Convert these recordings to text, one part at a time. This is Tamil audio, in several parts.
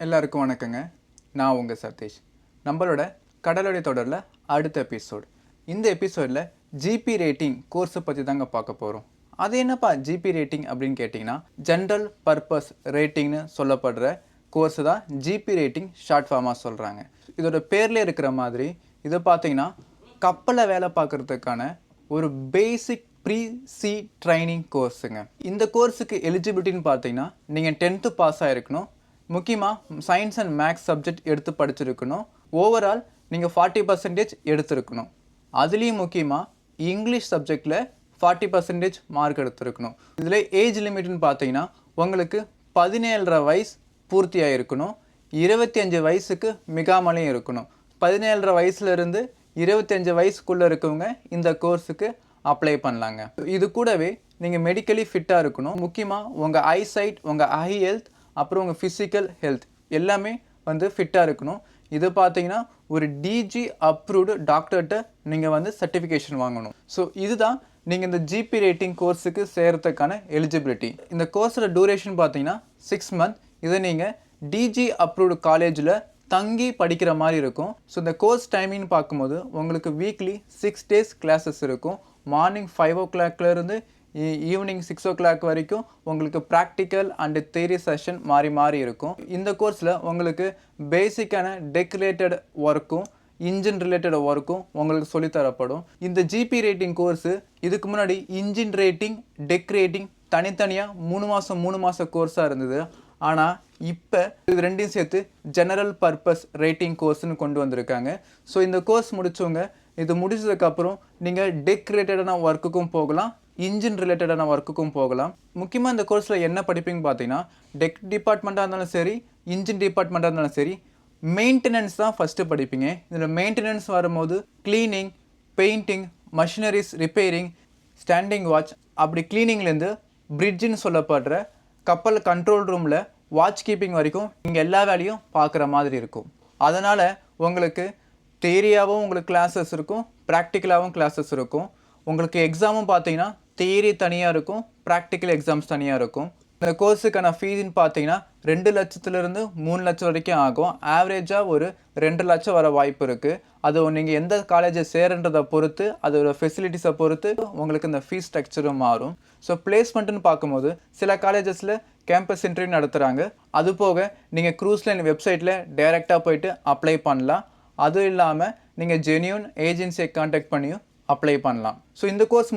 எல்லாருக்கும் வணக்கங்க. நான் உங்கள் சதீஷ். நம்மளோட கடலோடைய தொடரில் அடுத்த எபிசோட் இந்த எபிசோடில் ஜிபி ரேட்டிங் கோர்ஸை பற்றி தாங்க பார்க்க போகிறோம் அது என்னப்பா ஜிபி ரேட்டிங் அப்படின்னு கேட்டிங்கன்னா ஜென்ரல் பர்பஸ் ரேட்டிங்னு சொல்லப்படுற கோர்ஸ் தான் ஜிபி ரேட்டிங் ஷார்ட் ஃபார்மாக சொல்கிறாங்க இதோட பேரில் இருக்கிற மாதிரி இதை பார்த்தீங்கன்னா கப்பலில் வேலை பார்க்குறதுக்கான ஒரு பேசிக் ப்ரீ சி ட்ரைனிங் கோர்ஸுங்க இந்த கோர்ஸுக்கு எலிஜிபிலிட்டின்னு பார்த்தீங்கன்னா நீங்கள் டென்த்து பாஸ் ஆகிருக்கணும் முக்கியமாக சயின்ஸ் அண்ட் மேக்ஸ் சப்ஜெக்ட் எடுத்து படிச்சிருக்கணும். ஓவரால் நீங்கள் ஃபார்ட்டி பர்சன்டேஜ் எடுத்திருக்கணும். அதுலேயும் முக்கியமாக இங்கிலீஷ் சப்ஜெக்டில் ஃபார்ட்டி பர்சன்டேஜ் மார்க் எடுத்திருக்கணும். இதில் ஏஜ் லிமிட்னு பார்த்தீங்கன்னா உங்களுக்கு பதினேழரை வயசு பூர்த்தியாக இருக்கணும். இருபத்தி அஞ்சு வயசுக்கு மிகாமலையும் இருக்கணும். பதினேழரை வயசுலேருந்து இருபத்தஞ்சு வயசுக்குள்ளே இருக்கவங்க இந்த கோர்ஸுக்கு அப்ளை பண்ணலாங்க. இது கூடவே நீங்கள் மெடிக்கலி ஃபிட்டாக இருக்கணும். முக்கியமாக உங்கள் ஐசைட் உங்கள் ஐ ஹெல்த் அப்புறம் உங்கள் ஃபிசிக்கல் ஹெல்த் எல்லாமே வந்து ஃபிட்டாக இருக்கணும். இது பார்த்தீங்கன்னா ஒரு டிஜி அப்ரூவ்டு டாக்டர்கிட்ட நீங்கள் வந்து சர்டிஃபிகேஷன் வாங்கணும். ஸோ இதுதான் நீங்கள் இந்த ஜிபி ரேட்டிங் கோர்ஸுக்கு சேர்கிறதுக்கான எலிஜிபிலிட்டி இந்த கோர்ஸோட டூரேஷன் பார்த்தீங்கன்னா சிக்ஸ் மந்த் இதை நீங்கள் டிஜி அப்ரூவ்டு காலேஜில் தங்கி படிக்கிற மாதிரி இருக்கும். ஸோ இந்த கோர்ஸ் டைமிங் பார்க்கும்போது உங்களுக்கு வீக்லி சிக்ஸ் டேஸ் கிளாஸஸ் இருக்கும். மார்னிங் ஃபைவ் ஓ கிளாக்லேருந்து ஈவினிங் சிக்ஸ் ஓ கிளாக் வரைக்கும் உங்களுக்கு ப்ராக்டிக்கல் அண்டு தேரி செஷன் மாறி மாறி இருக்கும். இந்த கோர்ஸில் உங்களுக்கு பேசிக்கான டெக்கரேட்டட் ஒர்க்கும் இன்ஜின் ரிலேட்டட் ஒர்க்கும் உங்களுக்கு சொல்லித் தரப்படும். இந்த ஜிபி ரேட்டிங் கோர்ஸு இதுக்கு முன்னாடி இன்ஜின் ரேட்டிங் டெக் ரேட்டிங் தனித்தனியாக மூணு மாதம் மூணு மாதம் கோர்ஸாக இருந்தது. ஆனால் இப்போ இது ரெண்டையும் சேர்த்து ஜெனரல் பர்பஸ் ரேட்டிங் கோர்ஸ்னு கொண்டு வந்திருக்காங்க. ஸோ இந்த கோர்ஸ் முடித்தவங்க இது முடிச்சதுக்கப்புறம் நீங்கள் டெக் ரிலேட்டடான ஒர்க்குக்கும் போகலாம். இன்ஜின் ரிலேட்டடான ஒர்க்குக்கும் போகலாம். முக்கியமாக இந்த கோர்ஸில் என்ன படிப்பீங்க பார்த்தீங்கன்னா டெக் டிபார்ட்மெண்ட்டாக இருந்தாலும் சரி இன்ஜின் டிபார்ட்மெண்ட்டாக இருந்தாலும் சரி மெயின்டெனன்ஸ் தான் ஃபஸ்ட்டு படிப்பீங்க. இதில் மெயின்டெனன்ஸ் வரும்போது cleaning painting machineries repairing standing watch அப்படி க்ளீனிங்லேருந்து பிரிட்ஜின்னு சொல்லப்படுற கப்பல் கண்ட்ரோல் ரூமில் வாட்ச் கீப்பிங் வரைக்கும் நீங்கள் எல்லா வேலையும் பார்க்குற மாதிரி இருக்கும். அதனால் உங்களுக்கு தேரியாகவும் உங்களுக்கு கிளாஸஸ் இருக்கும் ப்ராக்டிக்கலாகவும் கிளாஸஸ் இருக்கும். உங்களுக்கு எக்ஸாமும் பார்த்தீங்கன்னா தியரி தனியாக இருக்கும் ப்ராக்டிக்கல் எக்ஸாம்ஸ் தனியாக இருக்கும். இந்த கோர்ஸுக்கான ஃபீஸ்ன்னு பார்த்தீங்கன்னா ரெண்டு லட்சத்துலேருந்து மூணு லட்சம் வரைக்கும் ஆகும். ஆவரேஜாக ஒரு ரெண்டு லட்சம் வர வாய்ப்பு இருக்குது அது நீங்கள் எந்த காலேஜை சேருன்றதை பொறுத்து அதோட ஃபெசிலிட்டிஸை பொறுத்து உங்களுக்கு இந்த ஃபீஸ் ஸ்ட்ரக்சரும் மாறும். ஸோ பிளேஸ்மெண்ட்டுன்னு பார்க்கும்போது சில காலேஜஸில் கேம்பஸ் இன்டர்வியூ நடத்துகிறாங்க அது போக நீங்கள் க்ரூஸ் லைன் வெப்சைட்டில் டைரெக்டாக போயிட்டு அப்ளை பண்ணலாம். அதுவும் இல்லாமல் நீங்கள் ஜெனியூன் ஏஜென்சியை காண்டாக்ட் பண்ணியும் அப்ளை பண்ணலாம். ஸோ இந்த கோர்ஸ்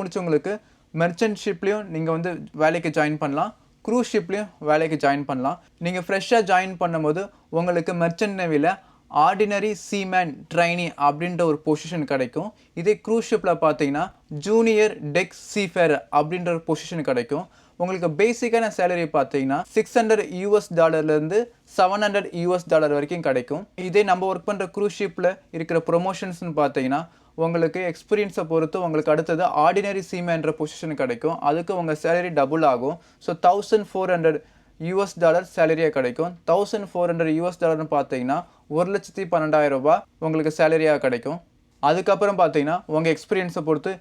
மெர்ச்சன்ட் ஷிப்லேயும் நீங்கள் வந்து வேலைக்கு ஜாயின் பண்ணலாம். க்ரூஸ் ஷிப்லேயும் வேலைக்கு ஜாயின் பண்ணலாம். நீங்கள் ஃப்ரெஷ்ஷாக ஜாயின் பண்ணும்போது உங்களுக்கு மெர்ச்சன்ட் நேவியில் ஆர்டினரி சீமேன் ட்ரைனி அப்படின்ற ஒரு பொசிஷன் கிடைக்கும். இதே க்ரூஸ் ஷிப்பில் பார்த்தீங்கன்னா ஜூனியர் டெக் சீஃபேர் அப்படின்ற ஒரு பொசிஷன் கிடைக்கும். உங்களுக்கு பேசிக்கான சேலரி பார்த்தீங்கன்னா சிக்ஸ் ஹண்ட்ரட் யூஎஸ் டாலர்லேருந்து செவன் ஹண்ட்ரட் யூஎஸ் டாலர் வரைக்கும் கிடைக்கும். இதே நம்ம ஒர்க் பண்ணுற க்ரூஸ் ஷிப்பில் இருக்கிற ப்ரொமோஷன்ஸ்னு பார்த்தீங்கன்னா உங்களுக்கு எக்ஸ்பீரியன்ஸை பொறுத்து உங்களுக்கு அடுத்தது ஆர்டினரி சீமேன்ற பொசிஷன் கிடைக்கும். அதுக்கு உங்கள் சேலரி டபுள் ஆகும். So thousand four hundred US dollar சேலரியாக கிடைக்கும். தௌசண்ட் ஃபோர் ஹண்ட்ரட் யூஎஸ் டாலர்னு பார்த்தீங்கன்னா ஒரு லட்சத்தி பன்னெண்டாயிரம் ரூபாய் உங்களுக்கு சேலரியாக கிடைக்கும். அதுக்கப்புறம் பார்த்தீங்கன்னா உங்கள் எக்ஸ்பீரியன்ஸை பொறுத்து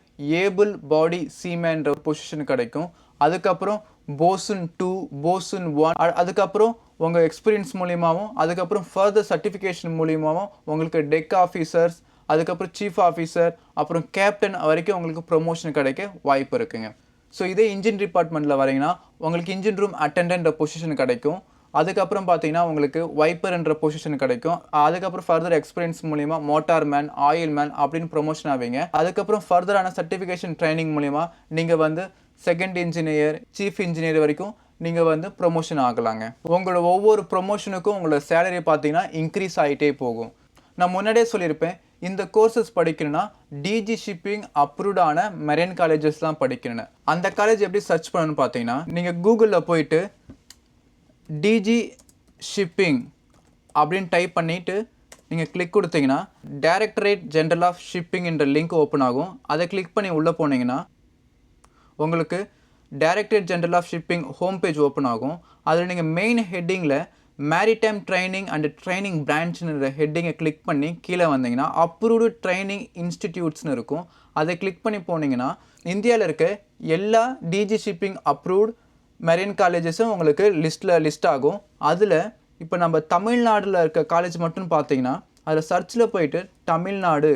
ஏபிள் பாடி சீமேன்ற பொசிஷன் கிடைக்கும். அதுக்கப்புறம் போசுன் டூ போசுன் ஒன் அதுக்கப்புறம் உங்கள் எக்ஸ்பீரியன்ஸ் மூலியமாகவும் அதுக்கப்புறம் ஃபர்தர் சர்டிஃபிகேஷன் மூலியமாகவும் உங்களுக்கு டெக் ஆஃபீஸர்ஸ் அதுக்கப்புறம் சீஃப் ஆஃபீஸர் அப்புறம் கேப்டன் வரைக்கும் உங்களுக்கு ப்ரொமோஷன் கிடைக்க வாய்ப்பு இருக்குங்க. ஸோ இதே இன்ஜின் டிபார்ட்மெண்ட்டில் வரீங்கன்னா உங்களுக்கு இன்ஜின் ரூம் அட்டெண்டன்ற பொசிஷன் கிடைக்கும். அதுக்கப்புறம் பார்த்தீங்கன்னா உங்களுக்கு வைப்பர் என்ற பொசிஷன் கிடைக்கும். அதுக்கப்புறம் ஃபர்தர் எக்ஸ்பீரியன்ஸ் மூலிமா மோட்டார் மேன் ஆயில் மேன் அப்படின்னு ப்ரொமோஷன் ஆவீங்க. அதுக்கப்புறம் ஃபர்தரான சர்டிஃபிகேஷன் ட்ரைனிங் மூலிமா நீங்கள் வந்து செகண்ட் இன்ஜினியர் சீஃப் இன்ஜினியர் வரைக்கும் நீங்கள் வந்து ப்ரொமோஷன் ஆகலாங்க. உங்களோட ஒவ்வொரு ப்ரொமோஷனுக்கும் உங்களோட சேலரி பார்த்தீங்கன்னா இன்க்ரீஸ் ஆகிட்டே போகும். நான் முன்னாடியே சொல்லியிருப்பேன் இந்த கோர்சஸ் படிக்கணும்னா டிஜி ஷிப்பிங் அப்ரூவ்டான மெரைன் காலேஜஸ் தான் படிக்கணும்னு. அந்த காலேஜ் எப்படி சர்ச் பண்ணணும்னு பார்த்தீங்கன்னா நீங்கள் கூகுளில் போயிட்டு டிஜி ஷிப்பிங் அப்படின்னு டைப் பண்ணிவிட்டு நீங்கள் கிளிக் கொடுத்தீங்கன்னா டைரக்டரேட் ஜென்ரல் ஆஃப் ஷிப்பிங் என்ற லிங்க் ஓப்பன் ஆகும். அதை கிளிக் பண்ணி உள்ளே போனீங்கன்னா உங்களுக்கு directorate general of shipping home page open ஆகும். அதில் நீங்கள் மெயின் ஹெட்டிங்கில் மேரிடைம் ட்ரைனிங் அண்ட் ட்ரைனிங் பிரான்ச்ன்ற ஹெட்டிங்கை கிளிக் பண்ணி கீழே வந்தீங்கன்னா அப்ரூவ்டு ட்ரைனிங் இன்ஸ்டிடியூட்ஸ்னு இருக்கும். அதை கிளிக் பண்ணி போனீங்கன்னா இந்தியாவில் இருக்க எல்லா டிஜி ஷிப்பிங் அப்ரூவ்டு மெரின் காலேஜஸும் உங்களுக்கு லிஸ்ட்டில் லிஸ்ட் ஆகும். அதில் இப்போ நம்ம தமிழ்நாட்டில் இருக்க காலேஜ் மட்டும் பார்த்தீங்கன்னா அதில் சர்ச்சில் போயிட்டு தமிழ்நாடு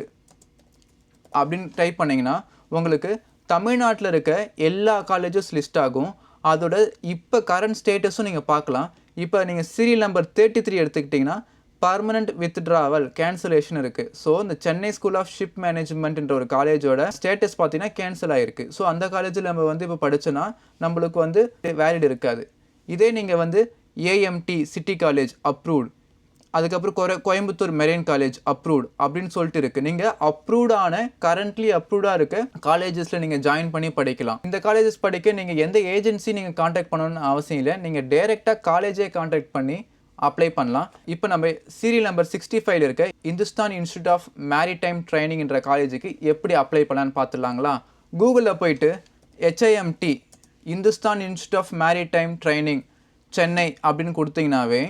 அப்படின்னு டைப் பண்ணிங்கன்னா உங்களுக்கு தமிழ்நாட்டில் இருக்க எல்லா காலேஜஸ் லிஸ்ட் ஆகும். அதோட இப்போ கரண்ட் ஸ்டேட்டஸும் நீங்கள் பார்க்கலாம். இப்போ நீங்கள் சீரியல் நம்பர் தேர்ட்டி த்ரீ எடுத்துக்கிட்டிங்கன்னா பர்மனண்ட் வித்ட்ராவல் கேன்சலேஷன் இருக்குது ஸோ இந்த சென்னை ஸ்கூல் ஆஃப் ஷிப் மேனேஜ்மெண்ட்ன்ற ஒரு காலேஜோட ஸ்டேட்டஸ் பார்த்தீங்கன்னா கேன்சல் ஆகிருக்கு ஸோ அந்த காலேஜில் நம்ம வந்து இப்போ படித்தோன்னா நம்மளுக்கு வந்து வேலிட் இருக்காது. இதே நீங்கள் வந்து ஏஎம்டி சிட்டி காலேஜ் அப்ரூவ்ட் அதுக்கப்புறம் கொர கோயம்புத்தூர் மெரைன் காலேஜ் அப்ரூவ்ட் அப்படின்னு சொல்லிட்டு இருக்குது நீங்கள் அப்ரூவ்டான கரண்ட்லி அப்ரூவ்டாக இருக்க காலேஜஸில் நீங்கள் ஜாயின் பண்ணி படிக்கலாம். இந்த காலேஜஸ் படிக்க நீங்கள் எந்த ஏஜென்சி நீங்கள் காண்டாக்ட் பண்ணணும்னு அவசியம் இல்லை. நீங்கள் டேரெக்டாக காலேஜே காண்டாக்ட் பண்ணி அப்ளை பண்ணலாம். இப்போ நம்ம சீரியல் நம்பர் சிக்ஸ்டி ஃபைவ்ல இருக்க இந்துஸ்தான் இன்ஸ்டியூட் ஆஃப் மேரிடைம் ட்ரைனிங்ன்ற காலேஜுக்கு எப்படி அப்ளை பண்ணலான்னு பார்த்துலாங்களா கூகுளில் போயிட்டு HIMT Hindustan institute of maritime training Chennai அப்படின்னு கொடுத்தீங்கன்னாவே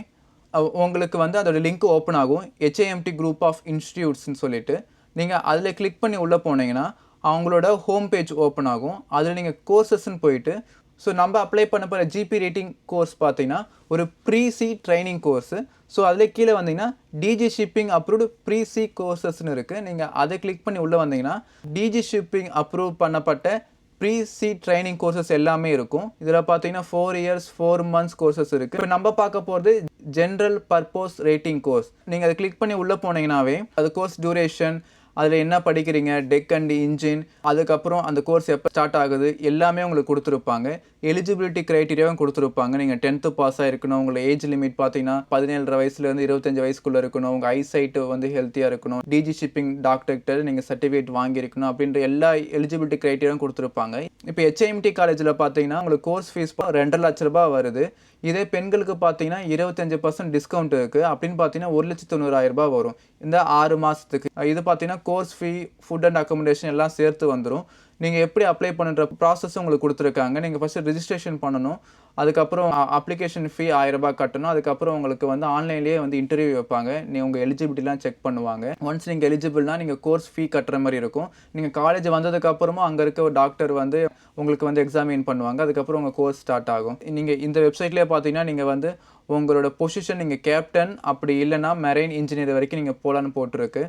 உங்களுக்கு வந்து அதோட லிங்க் ஓப்பன் ஆகும். ஹெச்ஏஎம்டி குரூப் ஆஃப் இன்ஸ்டியூட்ஸ்னு சொல்லிட்டு. நீங்கள் அதில் கிளிக் பண்ணி உள்ளே போனீங்கன்னா அவங்களோட ஹோம் பேஜ் ஓப்பன் ஆகும். அதில் நீங்கள் கோர்சஸ்ன்னு போயிட்டு ஸோ நம்ம அப்ளை பண்ண போகிற ஜிபி ரேட்டிங் கோர்ஸ் பார்த்தீங்கன்னா ஒரு pre sea training course so அதில் கீழே வந்தீங்கன்னா DG shipping approved pre sea கோர்சஸ்னு இருக்குது நீங்கள் அதை கிளிக் பண்ணி உள்ளே வந்தீங்கன்னா டிஜி ஷிப்பிங் அப்ரூவ் பண்ணப்பட்ட ப்ரீ சி ட்ரைனிங் கோர்சஸ் எல்லாமே இருக்கும். இதில் பார்த்தீங்கன்னா four years four months courses இருக்குது இப்போ நம்ம பார்க்க போகிறது ஜென்ரல் பர்போஸ் ரேட்டிங் கோர்ஸ் நீங்கள் அதை கிளிக் பண்ணி உள்ளே போனீங்கன்னாவே அது கோர்ஸ் டியூரேஷன் அதில் என்ன படிக்கிறீங்க? Deck and engine. அதுக்கப்புறம் அந்த கோர்ஸ் எப்போ ஸ்டார்ட் ஆகுது? எல்லாமே உங்களுக்கு கொடுத்துருப்பாங்க. எலிஜிபிலிட்டி க்ரைட்டீரியாவும் கொடுத்துருப்பாங்க. நீங்கள் டென்த்து பாஸ் ஆகிருக்கணும் உங்களை ஏஜ் லிமிட் பார்த்தீங்கன்னா பதினேழு வயசுலேருந்து இருபத்தஞ்சு வயசுக்குள்ளே இருக்கணும். உங்கள் ஐசைட்டு வந்து ஹெல்த்தியாக இருக்கணும். டிஜி ஷிப்பிங் டாக்டர்கிட்ட நீங்கள் சர்டிஃபிகேட் வாங்கியிருக்கணும் அப்படின்ற எல்லா எலிஜிபிலிட்டி க்ரைட்டீரியாவும் கொடுத்துருப்பாங்க. இப்போ ஹெச்ஐஎம்டி காலேஜில் பார்த்தீங்கன்னா உங்களுக்கு கோர்ஸ் ஃபீஸ் ரெண்டரை லட்ச ரூபாய் வருது. இதே பெண்களுக்கு பார்த்தீங்கன்னா இருபத்தஞ்சு பர்சன்ட் டிஸ்கவுண்ட் இருக்குது அப்படின்னு பார்த்தீங்கன்னா ஒரு லட்சத்தி தொண்ணூறாயிரம் ரூபாய் வரும். இந்த ஆறு மாதத்துக்கு இது பார்த்தீங்கன்னா course fee food and accommodation எல்லாம் சேர்த்து வந்துடும் நீங்கள் எப்படி அப்ளை பண்ணுற ப்ராசஸ் உங்களுக்கு கொடுத்துருக்காங்க. நீங்கள் ஃபஸ்ட்டு ரிஜிஸ்ட்ரேஷன் பண்ணணும். அதுக்கப்புறம் அப்ளிகேஷன் ஃபீ ஆயிரம் ரூபாய் கட்டணும். அதுக்கப்புறம் உங்களுக்கு வந்து ஆன்லைன்லேயே வந்து இன்டர்வியூ வைப்பாங்க. நீ உங்கள் எலிஜிபிலிட்டிலாம் செக் பண்ணுவாங்க. ஒன்ஸ் நீங்கள் எலிஜிபிள்னா நீங்கள் கோர்ஸ் ஃபீ கட்டுற மாதிரி இருக்கும். நீங்கள் காலேஜ் வந்ததுக்கப்புறமும் அங்கே இருக்க ஒரு டாக்டர் வந்து உங்களுக்கு வந்து எக்ஸாமின் பண்ணுவாங்க. அதுக்கப்புறம் உங்கள் கோர்ஸ் ஸ்டார்ட் ஆகும். நீங்கள் இந்த வெப்சைட்லேயே பார்த்தீங்கன்னா நீங்கள் வந்து உங்களோட பொசிஷன் நீங்கள் கேப்டன் அப்படி இல்லைன்னா மெரைன் இன்ஜினியர் வரைக்கும் நீங்கள் போகலான்னு போட்டிருக்கு.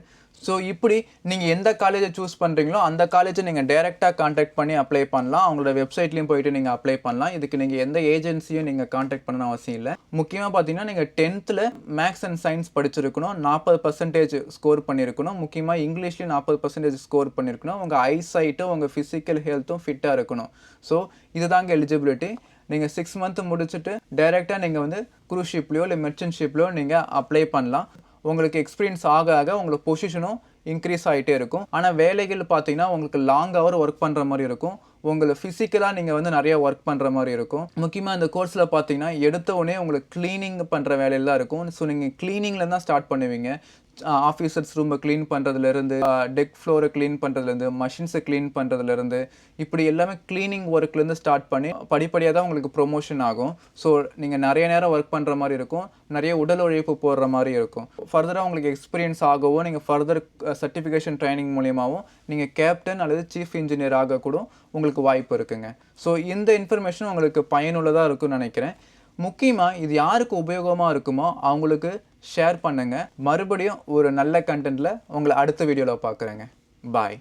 ஸோ இப்படி நீங்கள் எந்த காலேஜை சூஸ் பண்ணுறீங்களோ அந்த காலேஜை நீங்கள் டேரெக்டாக கான்டாக்ட் பண்ணி அப்ளை பண்ணலாம். அவங்களோட வெப்சைட்லேயும் போயிட்டு நீங்கள் அப்ளை பண்ணலாம். இதுக்கு நீங்கள் எந்த ஏஜென்சியும் நீங்கள் காண்டாக்ட் பண்ணணும் அவசியம் இல்லை. முக்கியமாக பார்த்தீங்கன்னா நீங்கள் டென்த்தில் மேக்ஸ் அண்ட் சயின்ஸ் படிச்சிருக்கணும் நாற்பது பர்சன்டேஜ் ஸ்கோர் பண்ணியிருக்கணும் முக்கியமாக இங்கிலீஷ்லேயும் நாற்பது பர்சன்டேஜ் ஸ்கோர் பண்ணியிருக்கணும் உங்கள் ஐசைட்டும் உங்கள் ஃபிசிக்கல் ஹெல்த்தும் ஃபிட்டாக இருக்கணும். ஸோ இதுதாங்க எலிஜிபிலிட்டி நீங்கள் சிக்ஸ் மந்த் முடிச்சுட்டு டைரெக்டாக நீங்கள் வந்து குரூஸ் ஷிப்லையோ இல்லை மெர்ச்சன்ட் ஷிப்லையோ நீங்கள் அப்ளை பண்ணலாம். உங்களுக்கு எக்ஸ்பீரியன்ஸ் ஆக ஆக உங்களுக்கு பொசிஷனும் இன்க்ரீஸ் ஆகிட்டே இருக்கும். ஆனால் வேலைகள் பார்த்தீங்கன்னா உங்களுக்கு லாங் ஹவர் ஒர்க் பண்ணுற மாதிரி இருக்கும். உங்களை ஃபிசிக்கலாக நீங்கள் வந்து நிறையா ஒர்க் பண்ணுற மாதிரி இருக்கும். முக்கியமாக இந்த கோர்ஸில் பார்த்தீங்கன்னா எடுத்த உடனே உங்களுக்கு க்ளீனிங் பண்ணுற வேலையெல்லாம் இருக்கும். ஸோ நீங்கள் க்ளீனிங்கில் தான் ஸ்டார்ட் பண்ணுவீங்க. ஆஃபீஸர்ஸ் ரூமை க்ளீன் பண்ணுறதுலேருந்து டெக் ஃப்ளோரை க்ளீன் பண்ணுறதுலேருந்து மஷின்ஸை க்ளீன் பண்ணுறதுலேருந்து இப்படி எல்லாமே க்ளீனிங் ஒர்க்லேருந்து ஸ்டார்ட் பண்ணி படிப்படியாக தான் உங்களுக்கு ப்ரொமோஷன் ஆகும். ஸோ நீங்கள் நிறைய நேரம் ஒர்க் பண்ணுற மாதிரி இருக்கும். நிறைய உடல் உழைப்பு போடுற மாதிரி இருக்கும். ஃபர்தராக உங்களுக்கு எக்ஸ்பீரியன்ஸ் ஆகவும் நீங்கள் ஃபர்தர் சர்டிஃபிகேஷன் ட்ரைனிங் மூலியமாகவும் நீங்கள் கேப்டன் அல்லது சீஃப் இன்ஜினியர் ஆக கூட உங்களுக்கு வாய்ப்பு இருக்குங்க. ஸோ இந்த இன்ஃபர்மேஷன் உங்களுக்கு பயனுள்ளதாக இருக்கும்னு நினைக்கிறேன். முக்கியமாக இது யாருக்கு உபயோகமாக இருக்குமோ அவங்களுக்கு ஷேர் பண்ணுங்கள் மறுபடியும் ஒரு நல்ல கண்டென்ட்டில் உங்களை அடுத்த வீடியோவில் பார்க்குறேங்க. பாய்